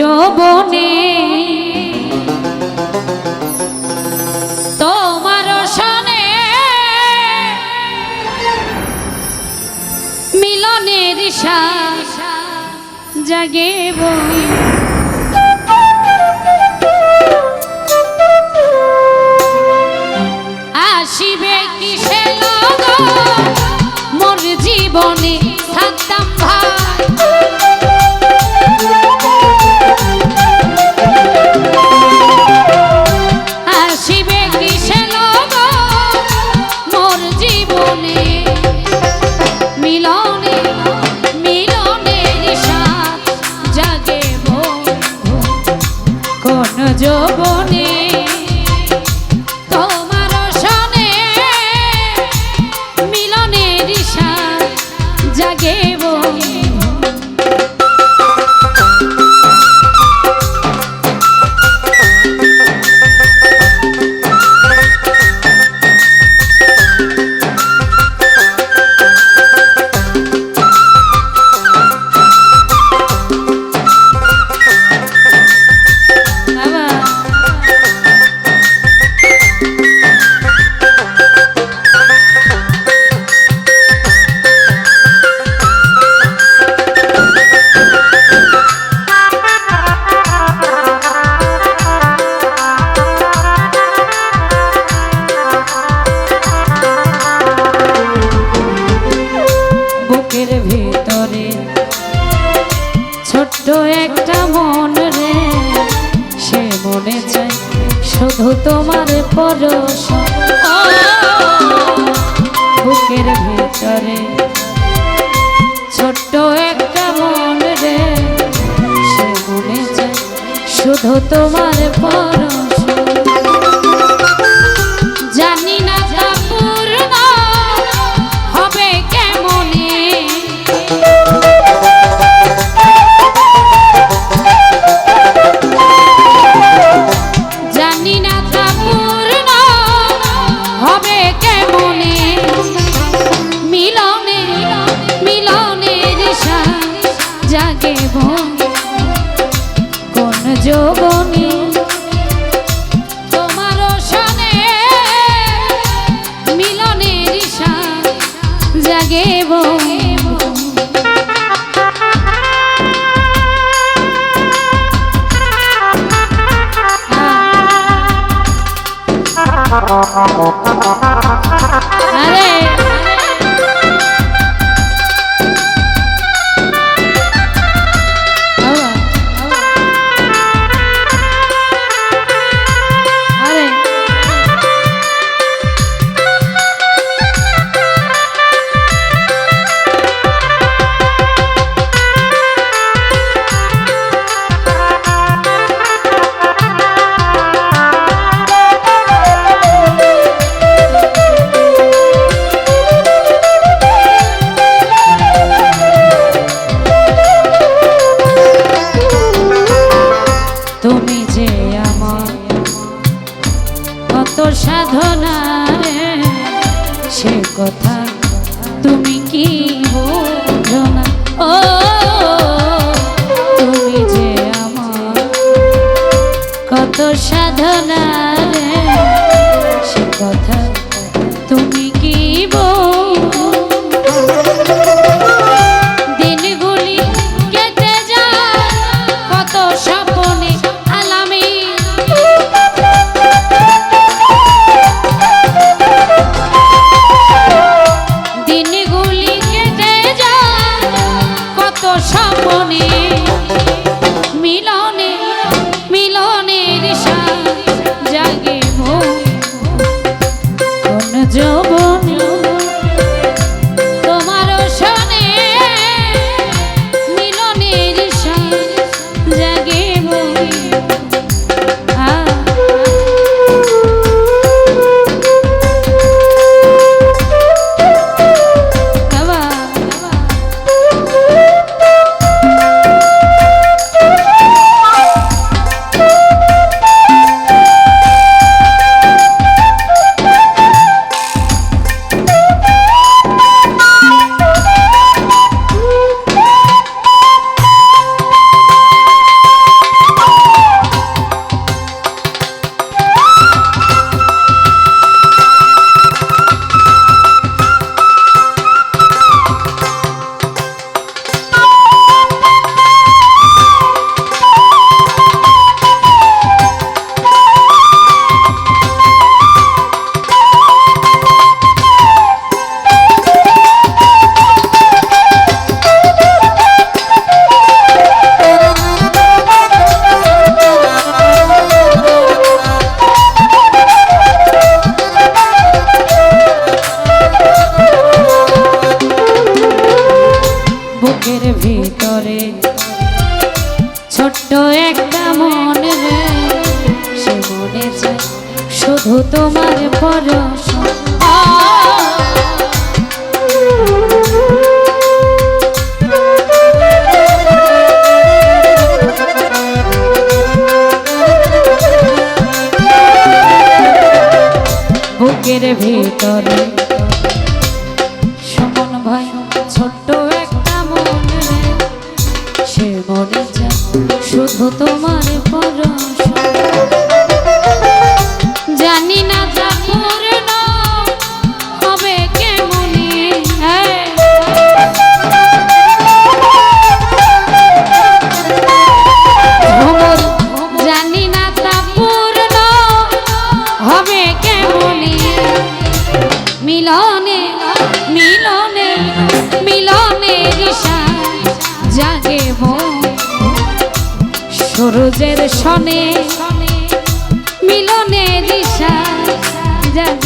যবনে। তোমার সনে মিলনের শ্বাস জাগে বই। আসিবে কিসে লগন মোর জীবনে থাকতাম ভাই। শুধু তোমার পরশ। বুকের ভিতরে। ছোট্ট একটা মন রে সে শুধু তোমার পরশ। বুকের ভিতরে। ছোট্ট একটা মন সে মনে শুধু তোমার পর বুকের ভিতরে। সনে মিলনে দিশা জাগ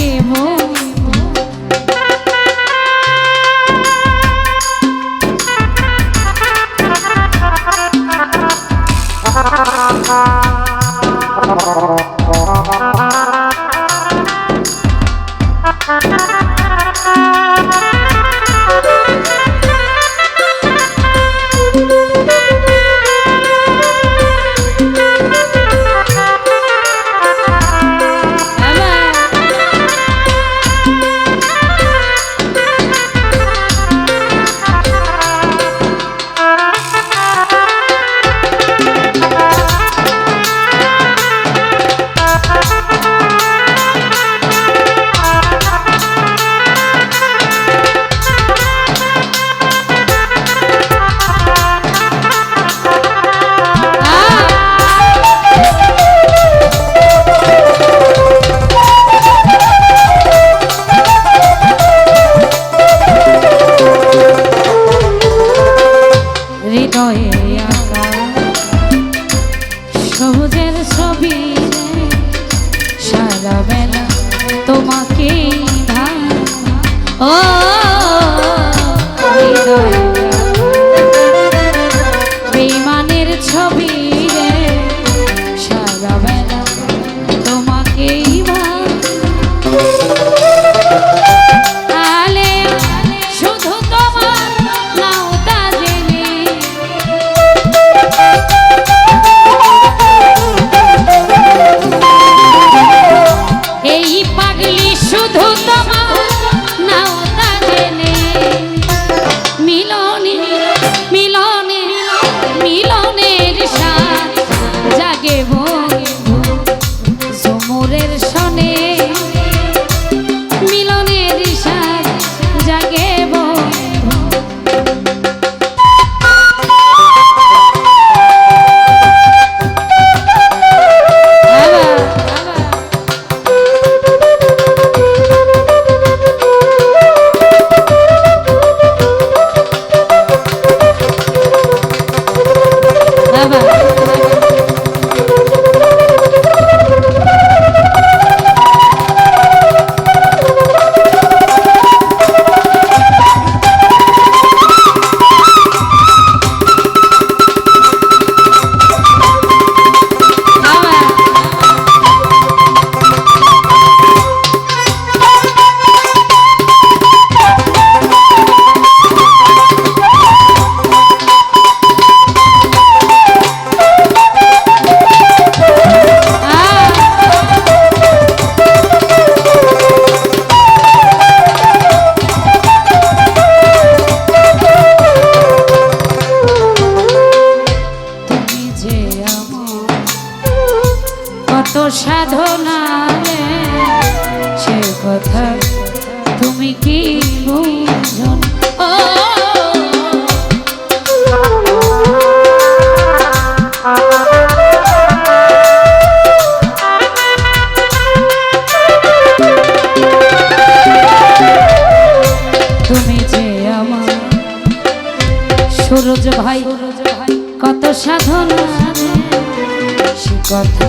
সাধনা সে কথা তুমি কি বুঝন তুমি যে আমার সুরজ ভাই, কত সাধনা সে কথা